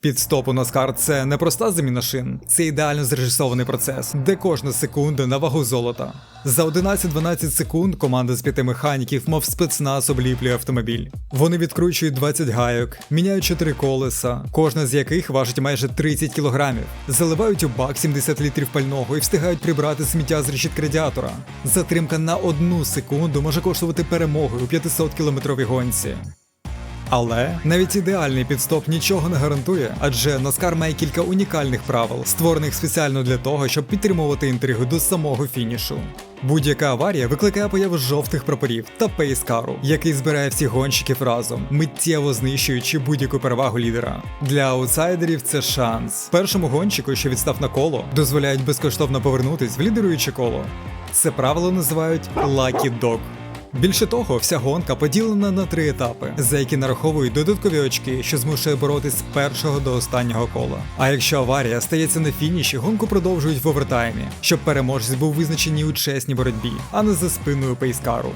Підстоп у Наскар це не проста заміна шин, це ідеально зрежисований процес, де кожна секунда на вагу золота. За 11-12 секунд команда з п'яти механіків, мов спецназ, обліплює автомобіль. Вони відкручують 20 гайок, міняють 4 колеса, кожна з яких важить майже 30 кілограмів, заливають у бак 70 літрів пального і встигають прибрати сміття з решітки радіатора. Затримка на одну секунду може коштувати перемоги у 500 кілометровій гонці. Але навіть ідеальний підстоп нічого не гарантує, адже NASCAR має кілька унікальних правил, створених спеціально для того, щоб підтримувати інтригу до самого фінішу. Будь-яка аварія викликає появу жовтих прапорів та пейскару, який збирає всіх гонщиків разом, миттєво знищуючи будь-яку перевагу лідера. Для аутсайдерів це шанс. Першому гонщику, що відстав на коло, дозволяють безкоштовно повернутись в лідеруюче коло. Це правило називають Lucky Dog. Більше того, вся гонка поділена на три етапи, за які нараховують додаткові очки, що змушує боротись з першого до останнього кола. А якщо аварія стається на фініші, гонку продовжують в овертаймі, щоб переможець був визначений у чесній боротьбі, а не за спиною пейскару.